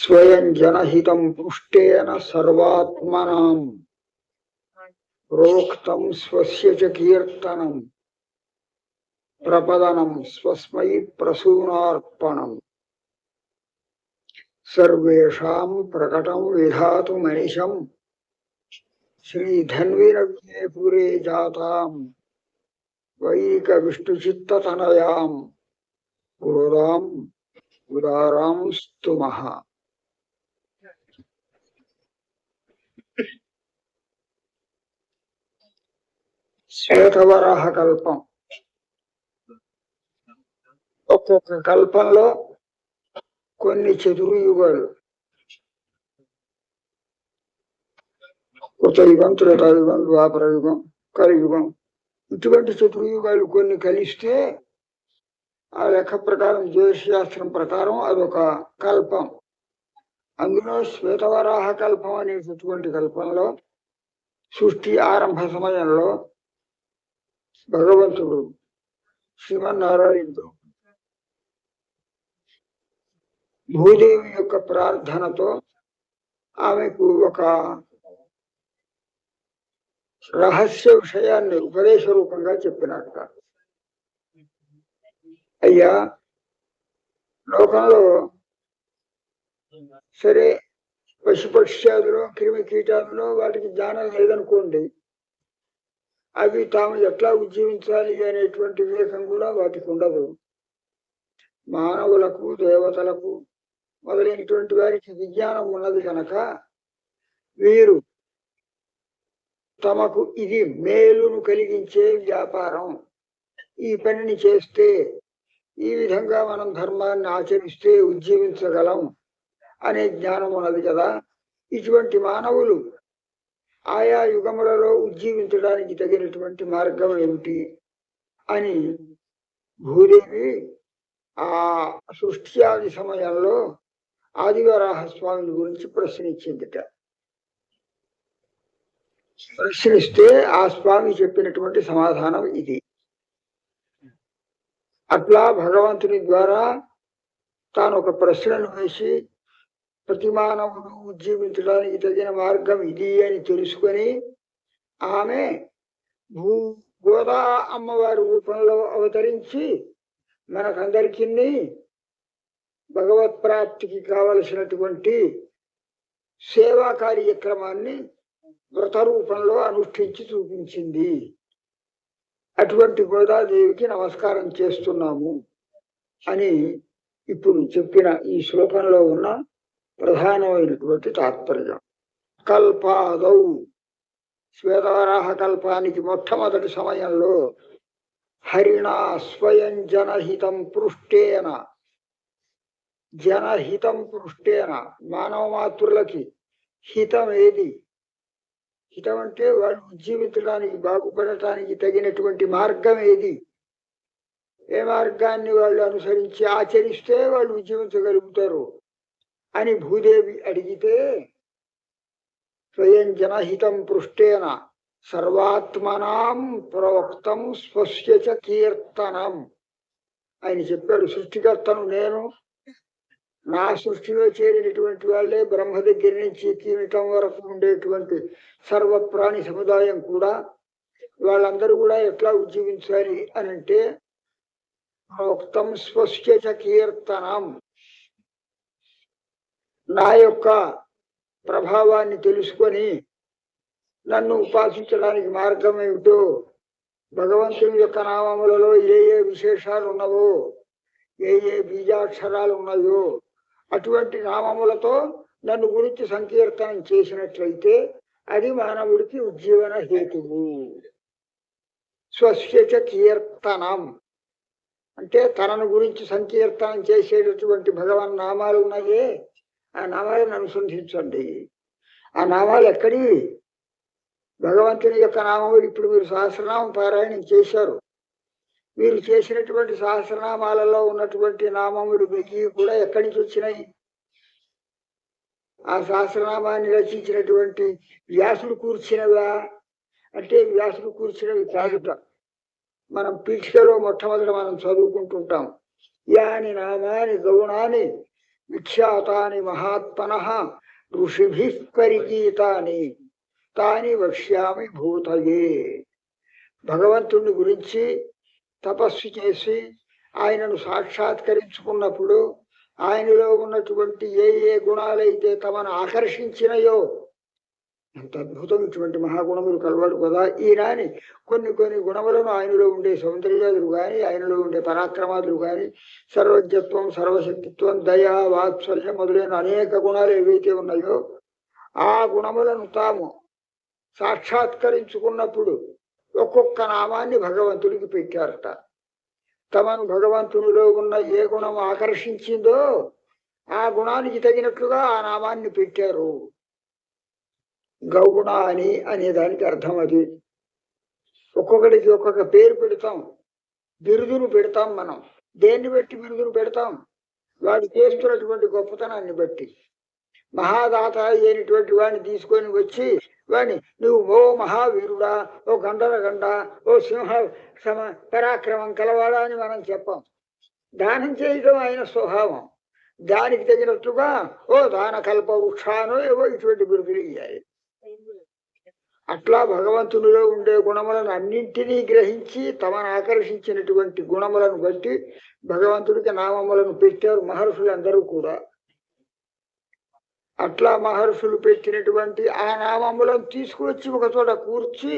స్వయం జనహితం పుష్టేన సర్వాత్మనాం ప్రోక్తం స్వస్య చ కీర్తనం ప్రపదనం స్వస్మై ప్రసూనార్పణం సర్వేషాం ప్రకటం విధాతుమనిశం శ్రీధన్విరవ్యే పురే జాతాం వైక విష్ణుచిత్తతనయాం గోదాం ఉదారాం స్తుమః శ్వేతవరాహ కల్పం. ఒక్కొక్క కల్పంలో కొన్ని చతుర్యుగాలు. కృతయుగం త్రేతాయుగం ద్వాపర యుగం కలియుగం. ఇటువంటి చతుర్యుగాలు కొన్ని కలిస్తే ఆ లెక్క ప్రకారం జ్యోతిశాస్త్రం ప్రకారం అదొక కల్పం. అందులో శ్వేతవరాహ కల్పం అనేటటువంటి కల్పంలో సృష్టి ఆరంభ సమయంలో భగవంతుడు శ్రీమన్నారాయణుడు భూదేవి యొక్క ప్రార్థనతో ఆమెకు ఒక రహస్య విషయాన్ని ఉపదేశ రూపంగా చెప్పినట్ట అయ్యా లోకంలో సరే పశుపక్ష్యాదులు క్రిమి కీటాదులు వాటికి జ్ఞానం లేదనుకోండి అవి తాము ఎట్లా ఉజ్జీవించాలి అనేటువంటి వివేకం కూడా వాటికి ఉండదు. మానవులకు దేవతలకు మొదలైనటువంటి వారికి విజ్ఞానం ఉన్నది కనుక వీరు తమకు ఇది మేలును కలిగించే వ్యాపారం. ఈ పనిని చేస్తే ఈ విధంగా మనం ధర్మాన్ని ఆచరిస్తే ఉజ్జీవించగలం అనే జ్ఞానం ఉన్నది కదా. ఇటువంటి మానవులు ఆయా యుగములలో ఉజ్జీవించడానికి తగినటువంటి మార్గం ఏమిటి అని భూదేవి ఆ సృష్టి ఆది సమయంలో ఆదివరాహ స్వామిని గురించి ప్రశ్నించిందిట. ప్రశ్నిస్తే ఆ స్వామి చెప్పినటువంటి సమాధానం ఇది. అట్లా భగవంతుని ద్వారా తాను ఒక ప్రశ్నను వేసి ప్రతి మానవుడు ఉజ్జీవించడానికి తగిన మార్గం ఇది అని తెలుసుకొని ఆమె భూ గోదా అమ్మవారి రూపంలో అవతరించి మనకందరికీ భగవత్ ప్రాప్తికి కావలసినటువంటి సేవా కార్యక్రమాన్ని వ్రత రూపంలో అనుష్ఠించి చూపించింది. అటువంటి గోదాదేవికి నమస్కారం చేస్తున్నాము అని ఇప్పుడు చెప్పిన ఈ శ్లోకంలో ఉన్న ప్రధానమైనటువంటి తాత్పర్యం. కల్పాదౌ శ్వేతవరాహ కల్పానికి మొట్టమొదటి సమయంలో హరిణా స్వయం జనహితం పృష్టేన జనహితం పృష్టేన మానవ మాతృలకి హితం ఏది హితం అంటే వాళ్ళు ఉజ్జీవించడానికి బాగుపడటానికి తగినటువంటి మార్గం ఏది? ఏ మార్గాన్ని వాళ్ళు అనుసరించి ఆచరిస్తే వాళ్ళు ఉజ్జీవించగలుగుతారు అని భూదేవి అడిగితే స్వయం జనహితం పృష్టేన సర్వాత్మనాం ప్రవక్తం స్వస్య కీర్తనం. ఆయన చెప్పాడు సృష్టికర్తను నేను నా సృష్టిలో చేరినటువంటి వాళ్ళే బ్రహ్మ దగ్గర నుంచి కీమిటం వరకు ఉండేటువంటి సర్వ ప్రాణి సముదాయం కూడా వాళ్ళందరూ కూడా ఎట్లా ఉజ్జీవించాలి అని అంటే ప్రోక్తం స్వస్య కీర్తనం. నా యొక్క ప్రభావాన్ని తెలుసుకొని నన్ను ఉపాసించడానికి మార్గం ఏమిటో భగవంతుని యొక్క నామములలో ఏ ఏ విశేషాలు ఉన్నవో ఏ ఏ బీజాక్షరాలు ఉన్నాయో అటువంటి నామములతో నన్ను గురించి సంకీర్తనం చేసినట్లయితే అది మానవుడికి ఉజ్జీవన హేతువు. స్వస్యచ కీర్తనం. అంటే తనను గురించి సంకీర్తనం చేసేటటువంటి భగవాన్ నామాలు ఉన్నాయే ఆ నామాలను అనుసంధించండి. ఆ నామాలు ఎక్కడి? భగవంతుని యొక్క నామములు ఇప్పుడు మీరు సహస్రనామం పారాయణం చేశారు. వీరు చేసినటువంటి సహస్రనామాలలో ఉన్నటువంటి నామములు వెయ్యి కూడా ఎక్కడి నుంచి వచ్చినాయి? ఆ సహస్రనామాన్ని రచించినటువంటి వ్యాసుడు కూర్చినవా? అంటే వ్యాసుడు కూర్చినవి కాదుట. మనం పీఠికలో మొట్టమొదట మనం చదువుకుంటుంటాం. యాని నామాని గౌణాని విఖ్యాతాని మహాత్మన ఋషిభి పరిగీతాని తాని వక్ష్యామి భూతయే. భగవంతుని గురించి తపస్సు చేసి ఆయనను సాక్షాత్కరించుకున్నప్పుడు ఆయనలో ఉన్నటువంటి ఏ ఏ గుణాలైతే తమను ఆకర్షించినయో ఎంత అద్భుతం ఇటువంటి మహాగుణములు కలవాడు కదా. ఈనాని కొన్ని కొన్ని గుణములను ఆయనలో ఉండే సౌందర్యాదులు కానీ ఆయనలో ఉండే పరాక్రమాదులు కానీ సర్వజ్ఞత్వం సర్వశక్తిత్వం దయ వాత్సల్యం మొదలైన అనేక గుణాలు ఏవైతే ఉన్నాయో ఆ గుణములను తాము సాక్షాత్కరించుకున్నప్పుడు ఒక్కొక్క నామాన్ని భగవంతుడికి పెట్టారట. తమను భగవంతునిలో ఉన్న ఏ గుణం ఆకర్షించిందో ఆ గుణానికి తగినట్లుగా ఆ నామాన్ని పెట్టారు. గౌగుణ అని అనే దానికి అర్థం అది. ఒక్కొక్కడికి ఒక్కొక్క పేరు పెడతాం. బిరుదును పెడతాం మనం. దేన్ని బట్టి బిరుదును పెడతాం? వాడు చేస్తున్నటువంటి గొప్పతనాన్ని బట్టి. మహాదాత అయినటువంటి వాడిని తీసుకొని వచ్చి వాడిని నువ్వు ఓ మహావీరుడా ఓ గండల గండ ఓ సింహ సమ పరాక్రమం కలవాడా అని మనం చెప్పాం. దానం చేయడం ఆయన స్వభావం. దానికి తగినట్టుగా ఓ దాన కల్ప వృక్షానో ఏవో ఇటువంటి బిరుదులు ఇయ్యాలి. అట్లా భగవంతునిలో ఉండే గుణములను అన్నింటినీ గ్రహించి తమను ఆకర్షించినటువంటి గుణములను బట్టి భగవంతుడికి నామములను పెట్టారు మహర్షులందరూ కూడా. అట్లా మహర్షులు పెట్టినటువంటి ఆ నామములను తీసుకువచ్చి ఒక చోట కూర్చి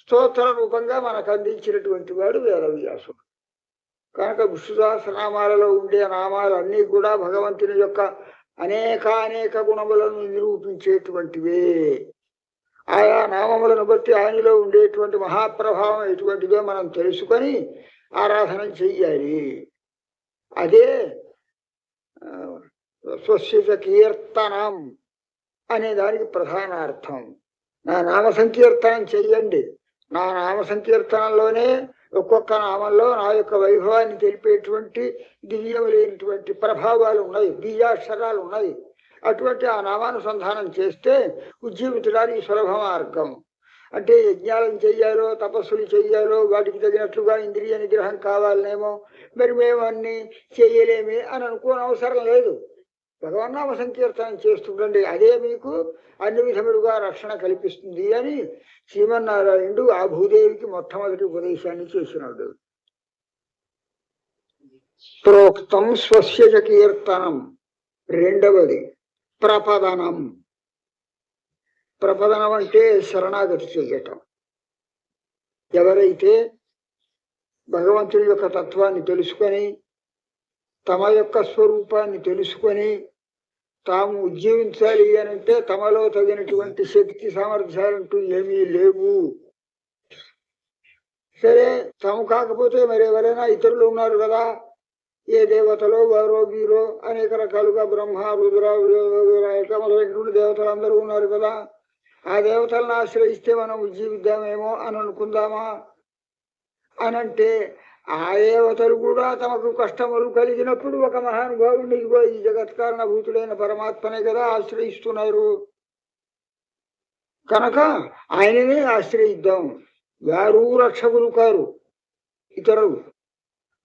స్తోత్ర రూపంగా మనకు అందించినటువంటి వాడు వేదవ్యాసుడు. కనుక విష్ణుదాసనామాలలో ఉండే నామాలన్నీ కూడా భగవంతుని యొక్క అనేక అనేక గుణములను నిరూపించేటువంటివే. ఆయా నామములను బట్టి ఆయనలో ఉండేటువంటి మహాప్రభావం ఎటువంటిదో మనం తెలుసుకొని ఆరాధన చెయ్యాలి. అదే ఆ, కీర్తనం అనే దానికి ప్రధాన అర్థం నా నామ సంకీర్తనం చెయ్యండి. నా నామ సంకీర్తనంలోనే ఒక్కొక్క నామంలో నా యొక్క వైభవాన్ని తెలిపేటువంటి దివ్యములైనటువంటి ప్రభావాలు ఉన్నాయి బీజాక్షరాలు ఉన్నాయి. అటువంటి ఆ నామానుసంధానం చేస్తే ఉజ్జీవించడానికి సులభ మార్గం. అంటే యజ్ఞాలను చెయ్యాలో తపస్సులు చెయ్యాలో వాటికి తగినట్లుగా ఇంద్రియ నిగ్రహం కావాలనేమో మరి మేము అన్ని చెయ్యలేమే అని అనుకోని అవసరం లేదు. భగవన్నామ సంకీర్తనం చేస్తుండండి. అదే మీకు అన్ని విధములుగా రక్షణ కల్పిస్తుంది అని శ్రీమన్నారాయణుడు ఆ భూదేవికి మొట్టమొదటి ఉపదేశాన్ని చేసినాడు. ప్రోక్తం స్వస్య కీర్తనం. రెండవది ప్రపదనం. ప్రపదనం అంటే శరణాగతి చేయటం ఎవరైతే భగవంతుని యొక్క తత్వాన్ని తెలుసుకొని తమ యొక్క స్వరూపాన్ని తెలుసుకొని తాము ఉజ్జీవించాలి అని అంటే తమలో తగినటువంటి శక్తి సామర్థ్యాలంటూ ఏమీ లేవు. సరే తాము కాకపోతే మరి ఎవరైనా ఇతరులు ఉన్నారు కదా? ఏ దేవతలో వారో వీరో అనేక రకాలుగా బ్రహ్మ రుద్ర మొదలైనటువంటి దేవతలు అందరూ ఉన్నారు కదా? ఆ దేవతలను ఆశ్రయిస్తే మనం ఉజ్జీవిద్దామేమో అని అనుకుందామా? అనంటే ఆ దేవతలు కూడా తమకు కష్టములు కలిగినప్పుడు ఒక మహానుభావుని ఇదిగో ఈ జగత్ కారణభూతుడైన పరమాత్మనే కదా ఆశ్రయిస్తున్నారు. కనుక ఆయననే ఆశ్రయిద్దాం. వారు రక్షకులు కారు. ఇతరులు.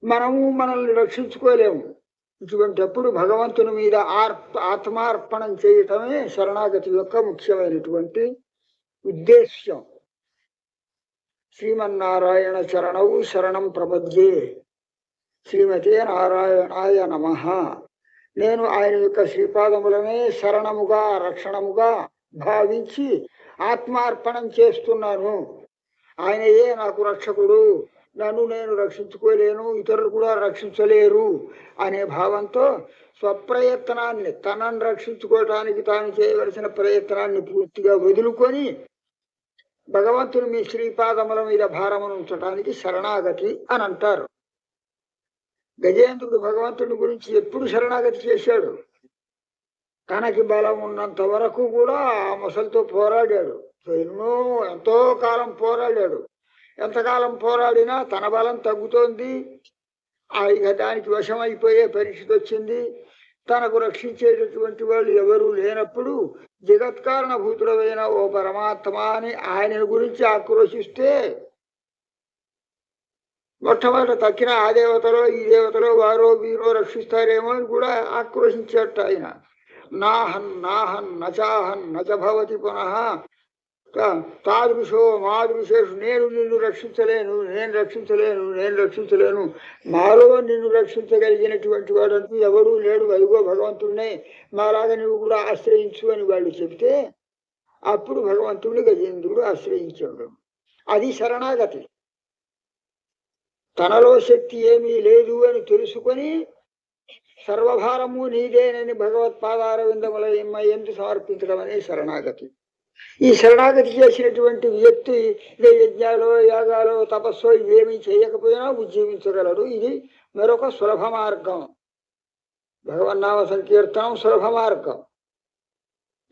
మనము మనల్ని రక్షించుకోలేము. ఇటువంటిప్పుడు భగవంతుని మీద ఆర్ప ఆత్మార్పణం చేయటమే శరణాగతి యొక్క ముఖ్యమైనటువంటి ఉద్దేశ్యం. శ్రీమన్నారాయణ చరణవు శరణం ప్రపద్యే. శ్రీమతే నారాయణాయ నమ. నేను ఆయన యొక్క శ్రీపాదములనే శరణముగా రక్షణముగా భావించి ఆత్మార్పణం చేస్తున్నాను. ఆయనయే నాకు రక్షకుడు? నన్ను నేను రక్షించుకోలేను ఇతరులు కూడా రక్షించలేరు అనే భావంతో స్వప్రయత్నాన్ని తనను రక్షించుకోవటానికి తాను చేయవలసిన ప్రయత్నాన్ని పూర్తిగా వదులుకొని భగవంతుని మీ శ్రీపాదముల మీద భారమును ఉంచటానికి శరణాగతి అని అంటారు. గజేంద్రుడు భగవంతుడి గురించి ఎప్పుడు శరణాగతి చేశాడు? తనకి బలం ఉన్నంత వరకు కూడా ఆ మొసలితో పోరాడాడు. ఎన్నో ఎంతో కాలం పోరాడాడు. ఎంతకాలం పోరాడినా తన బలం తగ్గుతోంది. ఆ ఇక దానికి వశమైపోయే పరిస్థితి వచ్చింది. తనకు రక్షించేటటువంటి వాళ్ళు ఎవరు లేనప్పుడు జగత్కారణ భూతుడమైన ఓ పరమాత్మ అని ఆయన గురించి ఆక్రోశిస్తే మొట్టమొదట తక్కిన ఆ దేవతలో ఈ దేవతలో వారో వీరో రక్షిస్తారేమో అని కూడా ఆక్రోశించట ఆయన. నాహన్ నాహన్ నచాహన్ నచ భవతి పునః తాదృశో మాదృశేషు నేను నిన్ను రక్షించలేను నేను రక్షించలేను నేను రక్షించలేను. నాలో నిన్ను రక్షించగలిగినటువంటి వాడంటూ ఎవరూ లేడు. అదిగో భగవంతుడినే మాలాగా నువ్వు కూడా ఆశ్రయించు అని వాళ్ళు చెబితే అప్పుడు భగవంతుడిని గజేంద్రుడు ఆశ్రయించాడు. అది శరణాగతి. తనలో శక్తి ఏమీ లేదు అని తెలుసుకొని సర్వభారము నీదేనని భగవత్పాదారవిందముల ఎందు సమర్పించడం అనే శరణాగతి. ఈ శరణాగతి చేసినటువంటి వ్యక్తి ఇదే యజ్ఞాలు యాగాలు తపస్సు ఇవేమీ చేయకపోయినా ఉజ్జీవించగలడు. ఇది మరొక సులభ మార్గం. భగవన్నామ సంకీర్తనం సులభ మార్గం.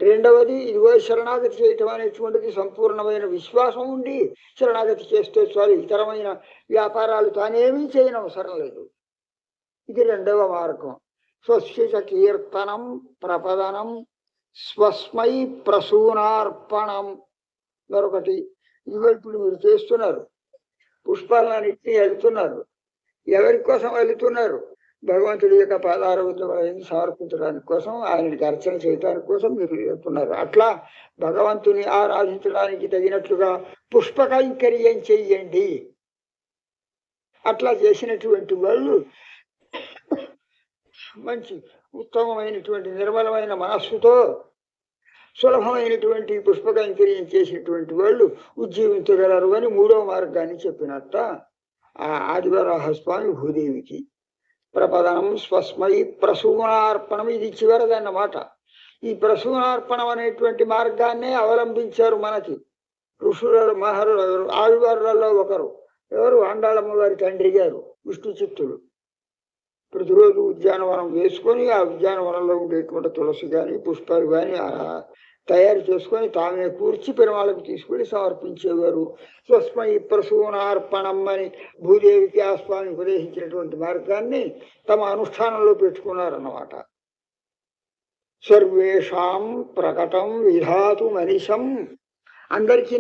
రెండవది ఇదిగో శరణాగతి చేయటం అనేటువంటిది సంపూర్ణమైన విశ్వాసం ఉండి శరణాగతి చేస్తే చాలు ఇతరమైన వ్యాపారాలు తానేమీ చేయనవసరం లేదు. ఇది రెండవ మార్గం. స్వస్య కీర్తనం ప్రపదనం స్వస్మై ప్రసూనార్పణం మరొకటి ఇదిగో ఇప్పుడు మీరు చేస్తున్నారు. పుష్పాలన్నింటినీ వెళుతున్నారు. ఎవరి కోసం వెళుతున్నారు? భగవంతుడి యొక్క పాదార సమర్పించడానికి కోసం ఆయనకి అర్చన చేయడానికి కోసం మీరు వెళ్తున్నారు. అట్లా భగవంతుని ఆరాధించడానికి తగినట్లుగా పుష్ప కైంకర్యం చెయ్యండి అట్లా చేసినటువంటి వాళ్ళు మంచి ఉత్తమమైనటువంటి నిర్మలమైన మనస్సుతో సులభమైనటువంటి పుష్పకైంకర్యం చేసినటువంటి వాళ్ళు ఉజ్జీవించగలరు అని మూడవ మార్గాన్ని చెప్పినట్ట ఆ ఆదివరాహ స్వామి భూదేవికి. ప్రపదనం స్వస్మై ప్రసూనార్పణం ఇది చివరిదన్నమాట. ఈ ప్రసూనార్పణం అనేటువంటి మార్గాన్నే అవలంబించారు మనకి. ఋషుల మహరు ఆదివారులలో ఒకరు. ఎవరు? ఆండాళమ్మ వారి తండ్రి గారు విష్ణు చిత్తుడు ప్రతిరోజు ఉద్యానవనం వేసుకొని ఆ ఉద్యానవనంలో ఉండేటువంటి తులసి కానీ పుష్పాలు కానీ తయారు చేసుకొని తామే కూర్చి పెరుమాళకు తీసుకుని సమర్పించేవారు. స్వస్మై ప్రసూనార్పణం అని భూదేవికి ఆ స్వామి ఉపదేశించినటువంటి మార్గాన్ని తమ అనుష్ఠానంలో పెట్టుకున్నారన్నమాట. సర్వేషాం ప్రకటం విధాతు మనిషం అందరికీ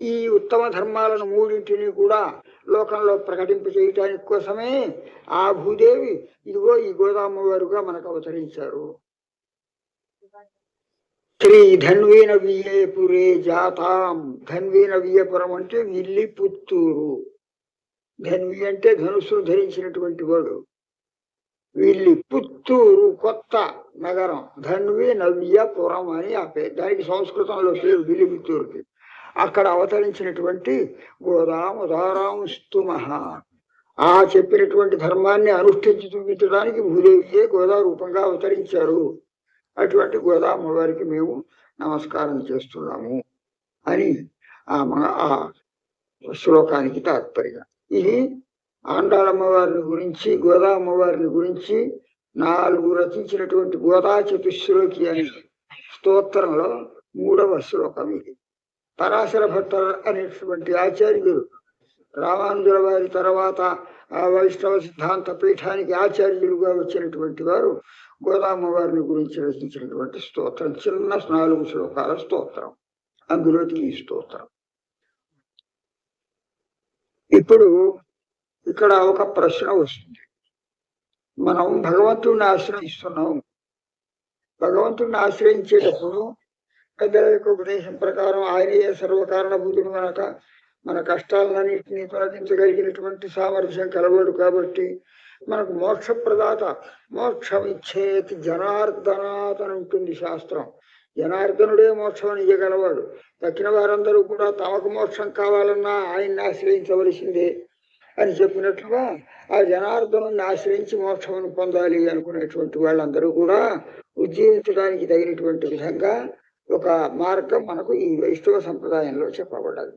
ఈ ఉత్తమ ధర్మాలను మూడింటిని కూడా లోకంలో ప్రకటింప చేయటానికి కోసమే ఆ భూదేవి ఇదిగో ఈ గోదామ వారుగా మనకు అవతరించారు. శ్రీ ధన్వీన వియ్యేపురే జాతాం. ధన్వీన వియ్యపురం అంటే విల్లి పుత్తూరు ధన్వి అంటే ధనుసును ధరించినటువంటి వాడు. వీళ్ళి పుత్తూరు కొత్త నగరం. ధన్వి నవ్యపురం అని ఆ పేరు దానికి సంస్కృతంలో పేరు విల్లి పుత్తూరుకి అక్కడ అవతరించినటువంటి గోదాం ఉదారాం స్తుమహ ఆ చెప్పినటువంటి ధర్మాన్ని అనుష్ఠించి చూపించడానికి భూదేవియే గోదా రూపంగా అవతరించారు. అటువంటి గోదామ్మ వారికి మేము నమస్కారం చేస్తున్నాము అని ఆ మన ఆ శ్లోకానికి తాత్పర్యం. ఇది ఆండాళమ్మవారిని గురించి గోదామ్మవారిని గురించి నాలుగు రచించినటువంటి గోదా చతుశ్లోకి అనే స్తోత్రంలో మూడవ శ్లోకం ఇది. పరాశర భట్ట అనేటువంటి ఆచార్యులు రామానుజుల వారి తర్వాత ఆ వైష్ణవ సిద్ధాంత పీఠానికి ఆచార్యులుగా వచ్చినటువంటి వారు గోదామ వారిని గురించి రచించినటువంటి స్తోత్రం చిన్న నాలుగు శ్లోకాల స్తోత్రం. అందులోకి ఈ స్తోత్రం. ఇప్పుడు ఇక్కడ ఒక ప్రశ్న వస్తుంది. మనం భగవంతుడిని ఆశ్రయిస్తున్నాం భగవంతుడిని ఆశ్రయించేటప్పుడు పెద్దల యొక్క ఉపదేశం ప్రకారం ఆయనయే సర్వకారణభూతుడు కనుక మన కష్టాలన్నింటినీ తొలగించగలిగినటువంటి సామర్థ్యం కలవాడు కాబట్టి మనకు మోక్ష ప్రదాత మోక్షం ఇచ్చేతి జనార్దనాత్ అని ఉంటుంది శాస్త్రం. జనార్దనుడే మోక్షం ఇయ్యగలవాడు. తక్కిన వారందరూ కూడా తమకు మోక్షం కావాలన్నా ఆయన్ని ఆశ్రయించవలసిందే అని చెప్పినట్లుగా ఆ జనార్దను ఆశ్రయించి మోక్షమును పొందాలి అనుకునేటువంటి వాళ్ళందరూ కూడా ఉజ్జీవించడానికి తగినటువంటి విధంగా ఒక మార్గం మనకు ఈ వైష్ణవ సంప్రదాయంలో చెప్పబడ్డది.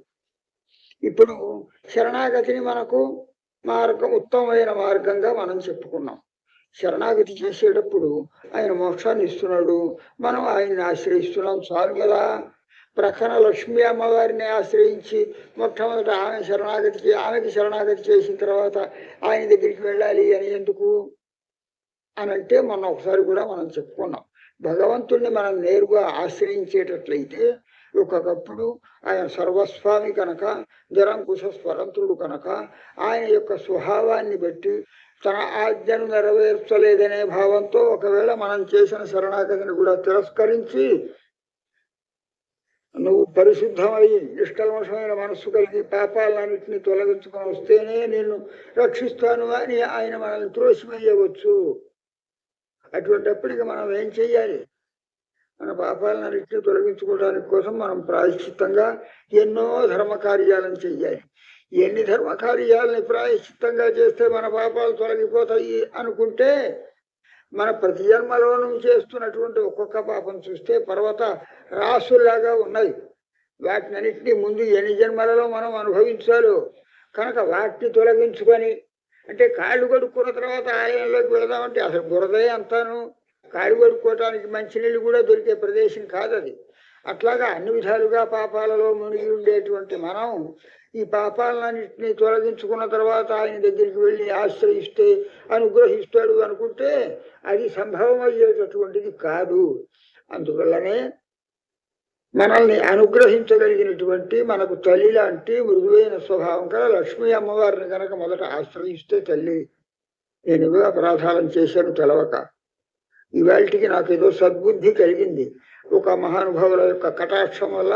ఇప్పుడు శరణాగతిని మనకు మార్గం ఉత్తమమైన మార్గంగా మనం చెప్పుకున్నాం. శరణాగతి చేసేటప్పుడు ఆయన మోక్షాన్ని ఇస్తున్నాడు. మనం ఆయన్ని ఆశ్రయిస్తున్నాం. చాలు కదా. ప్రక్కన లక్ష్మీ అమ్మవారిని ఆశ్రయించి మొట్టమొదట ఆమె శరణాగతికి ఆమెకి శరణాగతి చేసిన తర్వాత ఆయన దగ్గరికి వెళ్ళాలి అని ఎందుకు? అని అంటే మొన్న ఒకసారి కూడా మనం చెప్పుకున్నాం. భగవంతుణ్ణి మనం నేరుగా ఆశ్రయించేటట్లయితే ఒక్కొక్కప్పుడు ఆయన సర్వస్వామి కనుక నిరంకుశ స్వతంత్రుడు కనుక ఆయన యొక్క స్వభావాన్ని బట్టి తన ఆజ్ఞను నెరవేర్చలేదనే భావంతో ఒకవేళ మనం చేసిన శరణాగతిని కూడా తిరస్కరించి నువ్వు పరిశుద్ధమై నిష్కల్మషమైన మనస్సు కలిగి పాపాలన్నింటినీ తొలగించుకొని వస్తేనే నేను రక్షిస్తాను అని ఆయన మనల్ని త్రోసివేయవచ్చు. అటువంటిప్పటికి మనం ఏం చెయ్యాలి? మన పాపాలన్నింటినీ తొలగించుకోవడానికి కోసం మనం ప్రాయశ్చిత్తంగా ఎన్నో ధర్మ కార్యాలను చెయ్యాలి. ఎన్ని ధర్మ కార్యాలని ప్రాయశ్చిత్తంగా చేస్తే మన పాపాలు తొలగిపోతాయి అనుకుంటే మన ప్రతి జన్మలోనూ చేస్తున్నటువంటి ఒక్కొక్క పాపం చూస్తే పర్వత రాసుల్లాగా ఉన్నాయి. వాటినన్నింటినీ ముందు ఎన్ని జన్మలలో మనం అనుభవించాలో కనుక వాటిని తొలగించుకొని అంటే కాళ్ళు కడుక్కున్న తర్వాత ఆలయంలోకి వెళదామంటే అసలు బురదే అంతాను. కాళ్ళు కడుక్కోవటానికి మంచినీళ్ళు కూడా దొరికే ప్రదేశం కాదు అది అట్లాగా అన్ని విధాలుగా పాపాలలో మునిగి ఉండేటువంటి మనం ఈ పాపాలన్నింటినీ తొలగించుకున్న తర్వాత ఆయన దగ్గరికి వెళ్ళి ఆశ్రయిస్తే అనుగ్రహిస్తాడు అనుకుంటే అది సంభవం అయ్యేటటువంటిది కాదు. అందువల్లనే మనల్ని అనుగ్రహించగలిగినటువంటి మనకు తల్లి లాంటి మృదువైన స్వభావం కదా లక్ష్మీ అమ్మవారిని కనుక మొదట ఆశ్రయిస్తే తల్లి నేను అపరాధాలను చేశాను తెలవక. ఇవాళకి నాకు ఏదో సద్బుద్ధి కలిగింది. ఒక మహానుభావుల యొక్క కటాక్షం వల్ల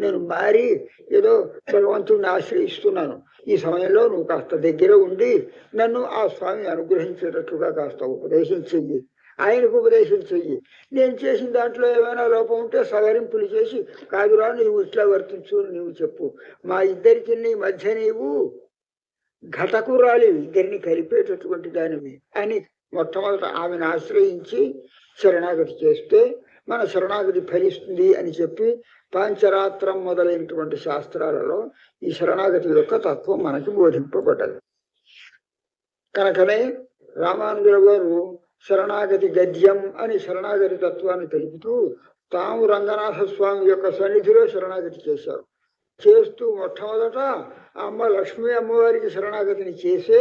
నేను మారి ఏదో భగవంతుడిని ఆశ్రయిస్తున్నాను. ఈ సమయంలో నువ్వు కాస్త దగ్గర ఉండి నన్ను ఆ స్వామి అనుగ్రహించేటట్లుగా కాస్త ఉపదేశించింది ఆయనకు ఉపదేశం చెయ్యి. నేను చేసిన దాంట్లో ఏమైనా లోపం ఉంటే సవరింపులు చేసి కాదురా నీవు ఇట్లా వర్తించు నీవు చెప్పు. మా ఇద్దరికి నీ మధ్య నీవు ఘటకురాలి ఇద్దరిని కలిపేటటువంటి దానివి అని మొట్టమొదట ఆమెను ఆశ్రయించి శరణాగతి చేస్తే మన శరణాగతి ఫలిస్తుంది అని చెప్పి పాంచరాత్రం మొదలైనటువంటి శాస్త్రాలలో ఈ శరణాగతి యొక్క తత్వం మనకి బోధింపబడ్డది. కనుకనే రామానుజుల గారు శరణాగతి గద్యం అని శరణాగతి తత్వాన్ని తెలుపుతూ తాము రంగనాథ స్వామి యొక్క సన్నిధిలో శరణాగతి చేశారు. చేస్తూ మొట్టమొదట అమ్మ లక్ష్మీ అమ్మవారికి శరణాగతిని చేసే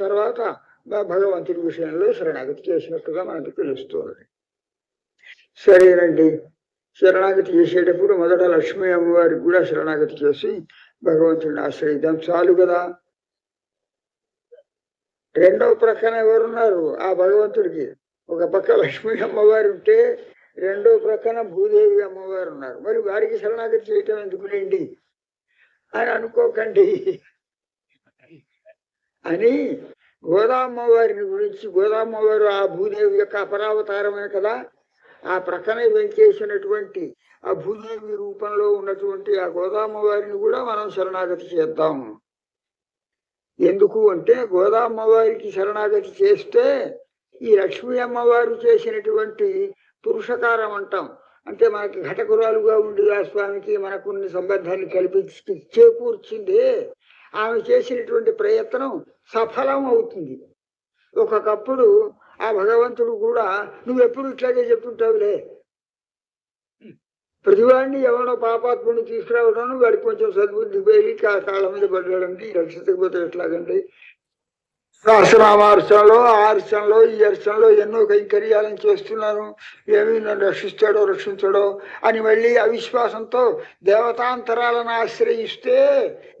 తర్వాత భగవంతుడి విషయంలో శరణాగతి చేసినట్టుగా మనకు తెలుస్తుంది. సరేనండి. శరణాగతి చేసేటప్పుడు మొదట లక్ష్మీ అమ్మవారికి కూడా శరణాగతి చేసి భగవంతుడిని ఆశ్రయిద్దాం. చాలు కదా. రెండవ ప్రక్కన ఎవరున్నారు? ఆ భగవంతుడికి. ఒక పక్క లక్ష్మీ అమ్మవారు ఉంటే రెండో ప్రక్కన భూదేవి అమ్మవారు ఉన్నారు. మరి వారికి శరణాగతి చేయటం ఎందుకులేండి అని అనుకోకండి. అని గోదామ్మవారిని గురించి గోదామ్మవారు ఆ భూదేవి యొక్క అపరావతారమే కదా? ఆ ప్రక్కనే వెంచేసినటువంటి ఆ భూదేవి రూపంలో ఉన్నటువంటి ఆ గోదామ్మవారిని కూడా మనం శరణాగతి చేద్దాం ఎందుకు అంటే గోదామ్మవారికి శరణాగతి చేస్తే ఈ లక్ష్మీ అమ్మవారు చేసినటువంటి పురుషకారం అంటాం. అంటే మనకి ఘటకురాలుగా ఉండి ఆ స్వామికి మనకున్న సంబంధాన్ని కల్పించి చేకూర్చింది. ఆమె చేసినటువంటి ప్రయత్నం సఫలం అవుతుంది. ఒకప్పుడు ఆ భగవంతుడు కూడా నువ్వెప్పుడు ఇట్లాగే చెప్తుంటావులే? ప్రతివాడిని ఎవరో పాపాత్ముని తీసుకురావడం వాడికి కొంచెం సద్బుద్ధి పోయి కాళ్ళ మీద పడ్డాడండి. రక్షించకపోతే ఎట్లాగండి? సహస్రనామార్చనలో ఆ ఈ అర్చనలో ఎన్నో కైంకర్యాలను చేస్తున్నాను. ఏమి నన్ను రక్షిస్తాడో రక్షించడో అని మళ్ళీ అవిశ్వాసంతో దేవతాంతరాలను ఆశ్రయిస్తే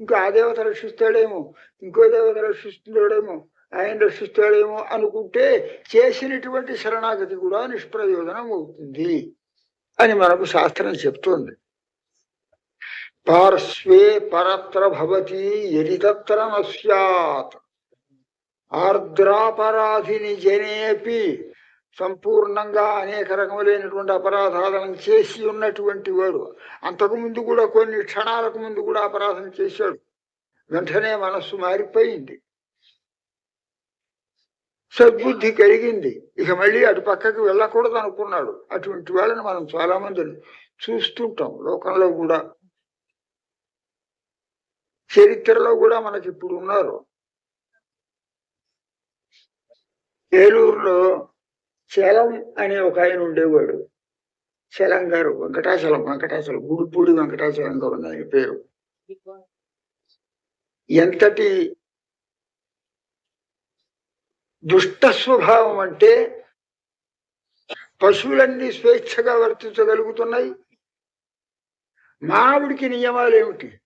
ఇంకో ఆ దేవత రక్షిస్తాడేమో ఇంకో దేవత రక్షిస్తున్నాడేమో ఆయన రక్షిస్తాడేమో అనుకుంటే చేసినటువంటి శరణాగతి కూడా నిష్ప్రయోజనం అవుతుంది. అని మనకు శాస్త్రం చెప్తోంది. పార్శ్వే పరత్ర భవతి ఎది తత్ర ఆర్ద్రాపరాధిని జనేపి సంపూర్ణంగా అనేక రకములైనటువంటి అపరాధాలను చేసి ఉన్నటువంటి వాడు. అంతకుముందు కూడా కొన్ని క్షణాలకు ముందు కూడా అపరాధం చేశాడు. వెంటనే మనస్సు మారిపోయింది. సద్బుద్ధి కలిగింది. ఇక మళ్ళీ అటు పక్కకి వెళ్ళకూడదు అనుకున్నాడు. అటువంటి వాళ్ళని మనం చాలా మందిని చూస్తుంటాం. లోకంలో కూడా చరిత్రలో కూడా మనకి ఇప్పుడు ఉన్నారు. ఏలూరులో చలం అనే ఒక ఆయన ఉండేవాడు. చలం గారు వెంకటాచలం వెంకటాచలం గుడిపూడి వెంకటాచలం గారు ఉంది ఆయన పేరు ఎంతటి దుష్ట స్వభావం అంటే పశువులన్నీ స్వేచ్ఛగా వర్తించగలుగుతున్నాయి. మానవుడికి నియమాలు ఏమిటి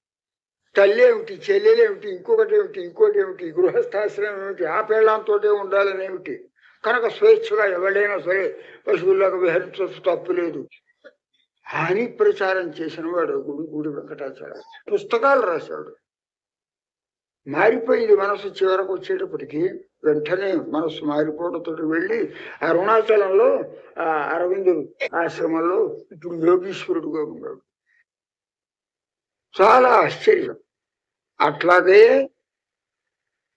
తల్లి ఏమిటి చెల్లెలేమిటి? ఇంకొకటి ఏమిటి ఇంకోటి ఏమిటి గృహస్థాశ్రయం ఏమిటి ఆ పేళ్ళంతో ఉండాలని ఏమిటి కనుక స్వేచ్ఛగా ఎవడైనా సరే పశువుల్లాగా విహరించవచ్చు తప్పు లేదు. అని ప్రచారం చేసిన వాడు గుడి గుడి వెంకటాచార్య. పుస్తకాలు రాశాడు. మారిపోయింది మనసు చివరకు వచ్చేటప్పటికీ వెంటనే మనస్సు మారిపోవడంతో వెళ్ళి అరుణాచలంలో ఆ అరవిందుడు ఆశ్రమంలో ఇప్పుడు యోగీశ్వరుడుగా ఉన్నాడు. చాలా ఆశ్చర్యం. అట్లాగే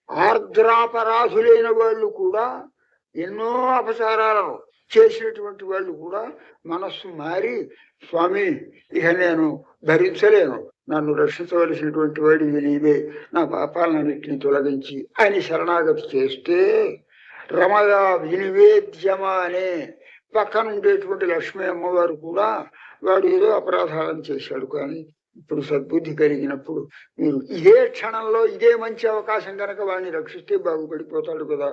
ఆర్ద్రాపరాధులైన వాళ్ళు కూడా ఎన్నో అపచారాలను చేసినటువంటి వాళ్ళు కూడా మనస్సు మారి స్వామి ఇక నేను భరించలేను నన్ను రక్షించవలసినటువంటి వాడి నీవే నా పాపాలన్నింటినీ తొలగించి అని శరణాగతి చేస్తే రమయ వినివేద్యమానే. పక్కన ఉండేటువంటి లక్ష్మీ అమ్మవారు కూడా వాడు ఏదో అపరాధాలను చేశాడు కానీ ఇప్పుడు సద్బుద్ధి కలిగినప్పుడు మీరు ఇదే క్షణంలో ఇదే మంచి అవకాశం కనుక వాడిని రక్షిస్తే బాగుపడిపోతాడు కదా.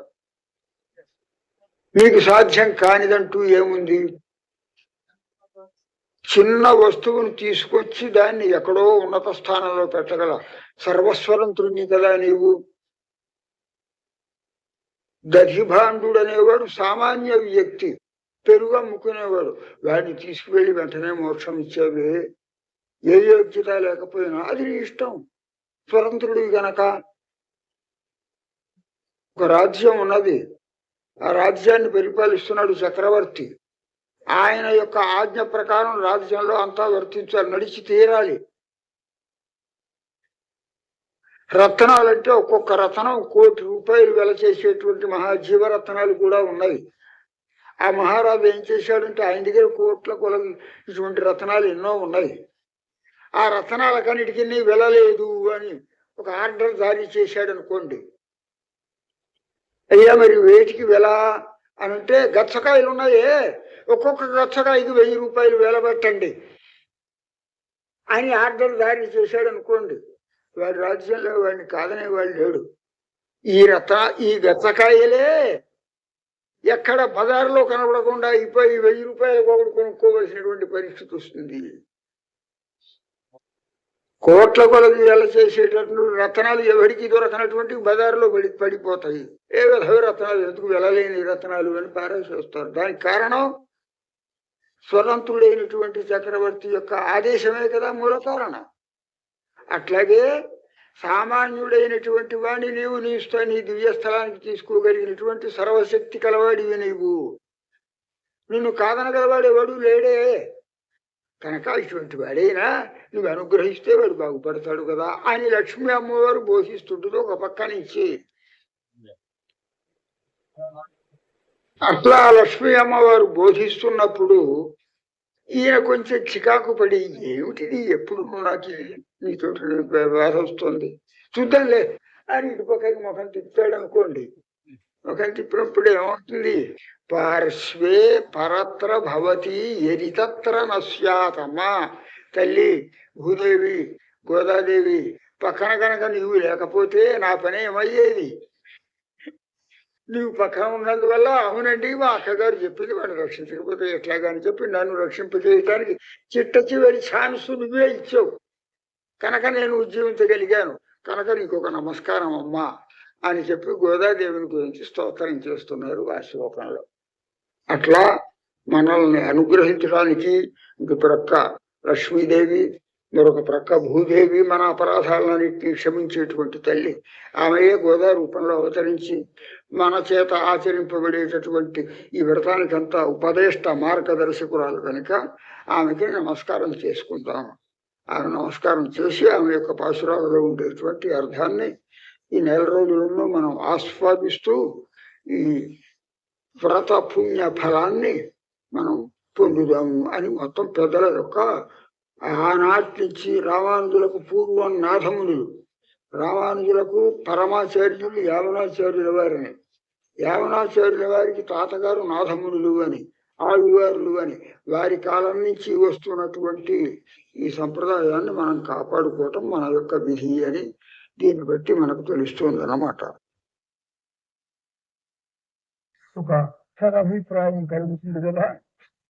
మీకు సాధ్యం కానిదంటూ ఏముంది? చిన్న వస్తువును తీసుకొచ్చి దాన్ని ఎక్కడో ఉన్నత స్థానంలో పెట్టగల సర్వస్వరంతుడిని కదా నీవు? దధిభాండుడు అనేవాడు సామాన్య వ్యక్తి పెరుగు అమ్ముకునేవాడు. వాడిని తీసుకువెళ్ళి వెంటనే మోక్షం ఇచ్చేవే. ఏ యోగ్యత లేకపోయినా అది నీ ఇష్టం. స్వతంత్రుడు గనక ఒక రాజ్యం ఉన్నది. ఆ రాజ్యాన్ని పరిపాలిస్తున్నాడు చక్రవర్తి. ఆయన యొక్క ఆజ్ఞ ప్రకారం రాజ్యంలో అంతా వర్తించాలి నడిచి తీరాలి. రత్నాలంటే ఒక్కొక్క రత్నం కోటి రూపాయలు వెల చేసేటువంటి మహాజీవరత్నాలు కూడా ఉన్నాయి. ఆ మహారాజు ఏం చేశాడంటే ఆయన దగ్గర కోట్ల కొలది ఇటువంటి రత్నాలు ఎన్నో ఉన్నాయి. ఆ రత్నాలకన్నిటికీ వెళ్ళలేదు అని ఒక ఆర్డర్ జారీ చేశాడు అనుకోండి అయ్యా మరి వేటికి వెళ్ళా అని అంటే గచ్చకాయలు ఉన్నాయే. ఒక్కొక్క గచ్చకాయకి వెయ్యి రూపాయలు వెలబెట్టండి అని ఆర్డర్ దారి చేశాడు అనుకోండి. వాడి రాజ్యంలో వాడిని కాదనే వాడు లేడు. ఈ రత ఈ గచ్చకాయలే ఎక్కడ బజార్లో కనబడకుండా అయిపోయి వెయ్యి రూపాయలు ఒకటి కొనుక్కోవలసినటువంటి పరిస్థితి వస్తుంది. కోట్ల కొలది ఎలా చేసేటటువంటి రత్నాలు ఎవరికి దొరకనటువంటి బజారులో పడి పడిపోతాయి. ఏ విధవి రత్నాలు? ఎందుకు వెళ్ళలేని రత్నాలు అని పారేసేస్తారు దానికి కారణం స్వతంత్రుడైనటువంటి చక్రవర్తి యొక్క ఆదేశమే కదా మూల కారణం. అట్లాగే సామాన్యుడైనటువంటి వాణ్ణి నీవు నీ నీ దివ్యస్థలానికి తీసుకోగలిగినటువంటి సర్వశక్తి కలవాడివి నీవు. నిన్ను కాదనగలవాడేవాడు లేడే. కనుక ఇటువంటి వాడైనా? నువ్వు అనుగ్రహిస్తే వాడు బాగుపడతాడు కదా అని లక్ష్మీ అమ్మవారు బోధిస్తుంటుంది ఒక పక్క నుంచి. అట్లా లక్ష్మీ అమ్మవారు బోధిస్తున్నప్పుడు ఈయన కొంచెం చికాకు పడి ఏమిటిది? ఎప్పుడు నాకు నీతో బాధ వస్తుంది? చూద్దాంలే. అని ఇటు పక్కకి ముఖం తిప్పాడు అనుకోండి. ముఖం తిప్పినప్పుడు ఏమవుతుంది? పార్శ్వే పరత్ర భవతి ఎరితత్ర నశ్యాతమ్మా తల్లి భూదేవి గోదాదేవి పక్కన కనుక నీవు లేకపోతే నా పని ఏమయ్యేది? నీవు పక్కన ఉన్నందువల్ల అవునండి మా అక్కగారు చెప్పింది వాడిని రక్షించకపోతే ఎట్లాగని చెప్పి నన్ను రక్షింపజేయటానికి చిట్ట చివరి ఛాన్స్ నువ్వే ఇచ్చావు. కనుక నేను ఉజ్జీవించగలిగాను. కనుక నీకు ఒక నమస్కారం అమ్మా అని చెప్పి గోదాదేవిని గురించి స్తోత్రం చేస్తున్నారు ఆ శ్లోకంలో. అట్లా మనల్ని అనుగ్రహించడానికి ఇంక ప్రక్క లక్ష్మీదేవి మరొక ప్రక్క భూదేవి మన అపరాధాలన్నింటినీ క్షమించేటువంటి తల్లి. ఆమెయే గోదా రూపంలో అవతరించి మన చేత ఆచరింపబడేటటువంటి ఈ వ్రతానికంతా ఉపదేష్ట మార్గదర్శకురాలు కనుక ఆమెకి నమస్కారం చేసుకుందాం. ఆమె నమస్కారం చేసి ఆమె యొక్క పాశురాలలో ఉండేటువంటి అర్థాన్ని ఈ నెల రోజులలో మనం ఆస్వాదిస్తూ ఈ వ్రత పుణ్య ఫలాన్ని మనం పొందుదాము అని మొత్తం పెద్దల యొక్క ఆనాటి నుంచి రామానుజులకు పూర్వం నాథమునులు. రామానుజులకు పరమాచార్యులు యావనాచార్యుల వారిని. యావనాచార్యుల వారికి తాతగారు నాథమునులు అని ఆళ్వారులు అని. వారి కాలం నుంచి వస్తున్నటువంటి ఈ సంప్రదాయాన్ని మనం కాపాడుకోవటం మన యొక్క విధి అని దీన్ని బట్టి మనకు తెలుస్తుంది అన్నమాట ఒక అభిప్రాయం కలుగుతుంది కదా